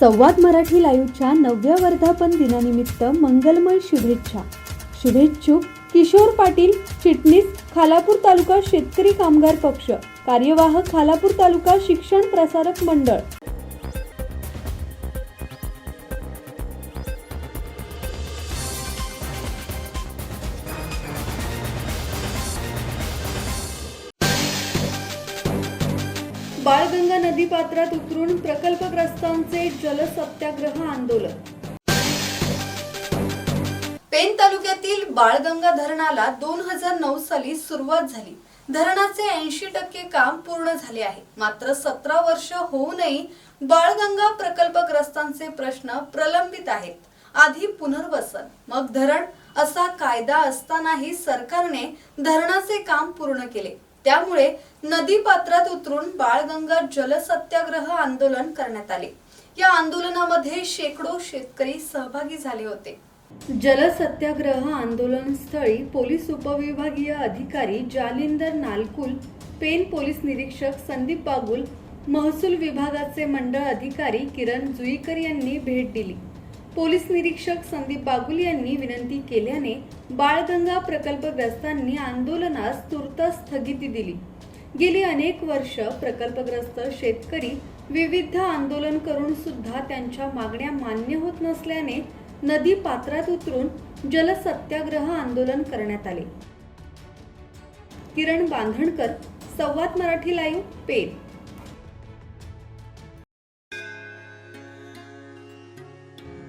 संवाद मराठी लाईव्हच्या नवव्या वर्धापन दिनानिमित्त मंगलमय शुभेच्छा. शुभेच्छुक किशोर पाटील चिटणीस खालापूर तालुका शेतकरी कामगार पक्ष कार्यवाहक खालापूर तालुका शिक्षण प्रसारक मंडळ. बाळगंगा नदी पात्रात उतरून प्रकल्पग्रस्तांचे जलसत्याग्रह आंदोलन. पेन तालुक्यातील बाळगंगा धरणाला दोन हजार नऊ साली सुरुवात झाली. धरणाचे ऐंशी टक्के काम पूर्ण झाले आहे. मात्र सतरा वर्ष होऊनही बाळगंगा प्रकल्पग्रस्तांचे प्रश्न प्रलंबित आहेत. आधी पुनर्वसन मग धरण असा कायदा असतानाही सरकारने धरणाचे काम पूर्ण केले. त्यामुळे नदी पात्रात उतरून बाळगंगा जलसत्याग्रह आंदोलन करण्यात आले. या आंदोलनामध्ये शेकडो शेतकरी सहभागी झाले होते. जलसत्याग्रह आंदोलन स्थळी पोलीस उपविभागीय अधिकारी जालिंदर नालकुल पेन पोलीस निरीक्षक संदीप बागुल महसूल विभागाचे मंडळ अधिकारी किरण जुईकर यांनी भेट दिली. पोलीस निरीक्षक संदीप बागुल यांनी विनंती केल्याने बाळगंगा प्रकल्पग्रस्तांनी आंदोलनास तुर्त स्थगिती दिली. गेली अनेक वर्ष प्रकल्पग्रस्त शेतकरी विविध आंदोलन करून सुद्धा त्यांच्या मागण्या मान्य होत नसल्याने नदी पात्रात उतरून जलसत्याग्रह आंदोलन करण्यात आले. किरण बांधणकर संवाद मराठी लाईव्ह पेठ.